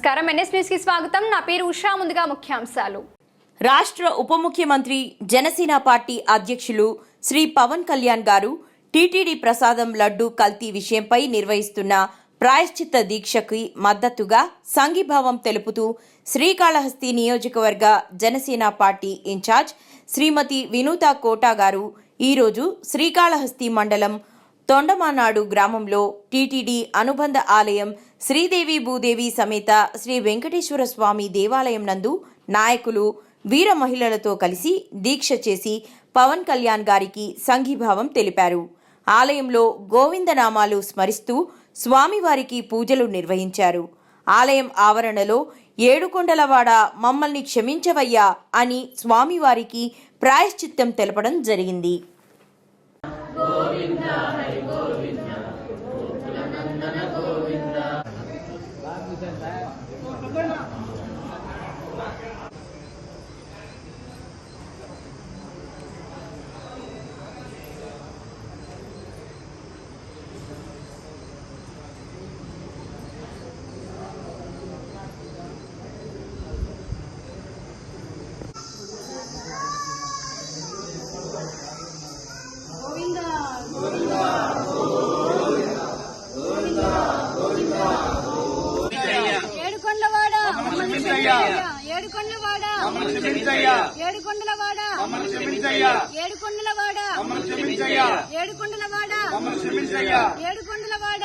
నమస్కారం. ఎన్ఎస్ న్యూస్కి స్వాగతం. నా పేరు ఉషా. ముందుగా ముఖ్యాంశాలు. రాష్ట్ర ఉప ముఖ్యమంత్రి జనసేన పార్టీ అధ్యక్షులు శ్రీ పవన్ కళ్యాణ్ గారు టీటీడీ ప్రసాదం లడ్డు కల్తీ విషయంపై నిర్వహిస్తున్న ప్రాయశ్చిత్త దీక్షకి మద్దతుగా సంఘీభావం తెలుపుతూ శ్రీకాళహస్తి నియోజకవర్గ జనసేన పార్టీ ఇన్ఛార్జ్ శ్రీమతి వినూత కోటా గారు ఈరోజు శ్రీకాళహస్తి మండలం తొండమానాడు గ్రామంలో టీటీడీ అనుబంధ ఆలయం శ్రీదేవి భూదేవి సమేత శ్రీ వెంకటేశ్వర స్వామి దేవాలయం నందు నాయకులు వీర మహిళలతో కలిసి దీక్ష చేసి పవన్ కళ్యాణ్ గారికి సంఘీభావం తెలిపారు. ఆలయంలో గోవిందనామాలు స్మరిస్తూ స్వామివారికి పూజలు నిర్వహించారు. ఆలయం ఆవరణలో ఏడుకొండలవాడ మమ్మల్ని క్షమించవయ్యా అని స్వామివారికి ప్రాయశ్చిత్తం తెలపడం జరిగింది. ಗೋವಿಂದ ಹರಿ ಗೋವಿಂದ ಗೋಕುಲ ನಂದನ ಗೋವಿಂದ ఏడుకొండవాడ ఏడుకొండలవాడ. ఏడుకొండలవాడ. ఏడుకొండలవాడ. ఏడుకొండలవాడ. ఏడుకొండలవాడ.